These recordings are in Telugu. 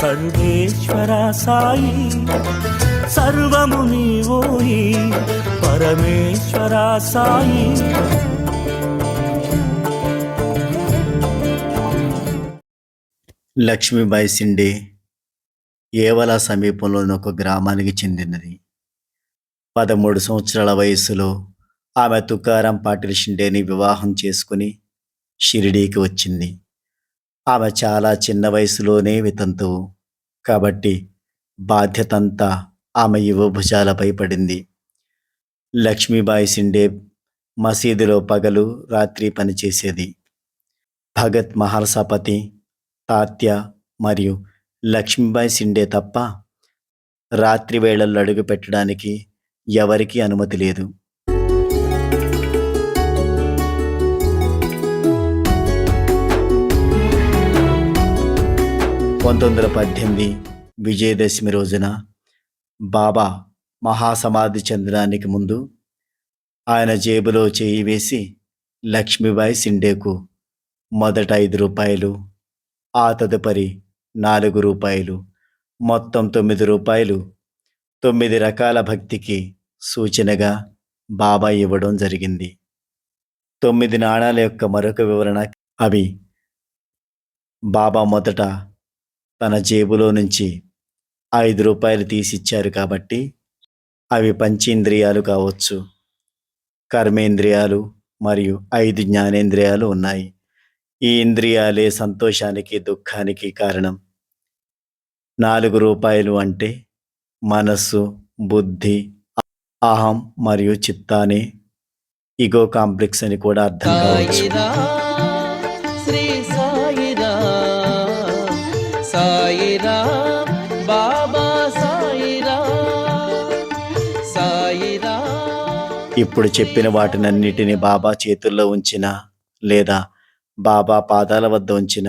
సర్వేశ్వర సాయి సర్వము నీవోయి పరమేశ్వర సాయి. లక్ష్మీబాయి సిండే ఏవల సమీపంలోని ఒక గ్రామానికి చెందినది. పదమూడు సంవత్సరాల వయస్సులో ఆమె తుకారాం పాటిల్ షిండేని వివాహం చేసుకుని షిరిడీకి వచ్చింది. ఆమె చాలా చిన్న వయసులోనే వితంతువు కాబట్టి బాధ్యతంతా ఆమె యువ భుజాలపై పడింది. లక్ష్మీబాయి సిండే మసీదులో పగలు రాత్రి పనిచేసేది భగత్ మహర్సపతి తాత్య మరియు లక్ష్మీబాయి సిండే తప్ప రాత్రి వేళల్లో అడుగు పెట్టడానికి ఎవరికీ అనుమతి లేదు. పంతొమ్మిది వందల పద్దెనిమిది విజయదశమి రోజున బాబా మహాసమాధి చెందడానికి ముందు ఆయన జేబులో చేయి వేసి లక్ష్మీబాయి సిండేకు మొదట ఐదు రూపాయలు ఆ తదుపరి నాలుగు రూపాయలు మొత్తం తొమ్మిది రూపాయలు తొమ్మిది రకాల భక్తికి సూచనగా బాబా ఇవ్వడం జరిగింది. తొమ్మిది నాణాల యొక్క మరొక వివరణ అవి. బాబా మొదట తన జేబులో నుంచి ఐదు రూపాయలు తీసిచ్చారు కాబట్టి అవి పంచేంద్రియాలు కావచ్చు కర్మేంద్రియాలు మరియు ఐదు జ్ఞానేంద్రియాలు ఉన్నాయి. ఈ ఇంద్రియాలే సంతోషానికి దుఃఖానికి కారణం. నాలుగు రూపాయలు అంటే మనస్సు బుద్ధి అహం మరియు చిత్తాని. ఇగో కాంప్లెక్స్ అని కూడా అర్థం కావచ్చు. ఇప్పుడు చెప్పిన వాటినన్నిటిని బాబా చేతుల్లో ఉంచిన లేదా బాబా పాదాల వద్ద ఉంచిన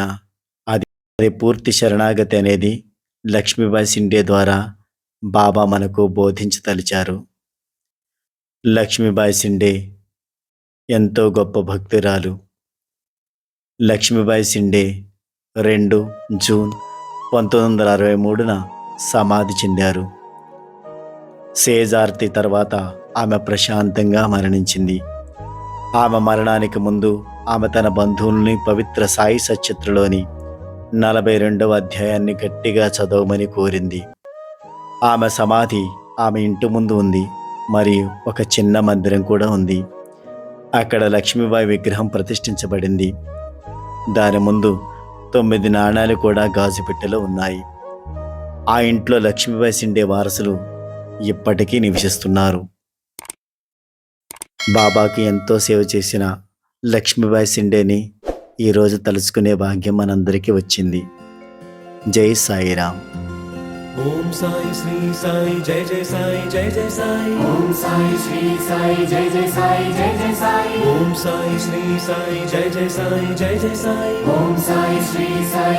అది అది పూర్తి శరణాగతి అనేది లక్ష్మీబాయి సిండే ద్వారా బాబా మనకు బోధించదలిచారు. లక్ష్మీబాయి సిండే ఎంతో గొప్ప భక్తురాలు. లక్ష్మీబాయి సిండే రెండు జూన్ పంతొమ్మిది వందల అరవై మూడున సమాధి చెందారు. సేజార్తి తర్వాత ఆమె ప్రశాంతంగా మరణించింది. ఆమె మరణానికి ముందు ఆమె తన బంధువుల్ని పవిత్ర సాయి సచిత్రలోని నలభై రెండవ అధ్యాయాన్ని గట్టిగా చదవమని కోరింది. ఆమె సమాధి ఆమె ఇంటి ముందు ఉంది. మరియు ఒక చిన్న మందిరం కూడా ఉంది. అక్కడ లక్ష్మీబాయి విగ్రహం ప్రతిష్ఠించబడింది. దాని ముందు తొమ్మిది నాణాలు కూడా గాజు పెట్టెలో ఉన్నాయి. ఆ ఇంట్లో లక్ష్మీబాయి సిండే వారసులు ఇప్పటికీ నివసిస్తున్నారు. బాబాకి ఎంతో సేవ చేసిన లక్ష్మీబాయి సిండేని ఈరోజు తలుచుకునే భాగ్యం మనందరికీ వచ్చింది. జై సాయిరామ్. ఓం సాయి శ్రీ సాయి జయ జయ సాయి జయ జయ సాయి. ఓం సాయి శ్రీ సాయి జయ జయ సాయి జయ జయ సాయి. ఓం సాయి శ్రీ సాయి జయ జయ సాయి జయ జయ సాయి. ఓం సాయి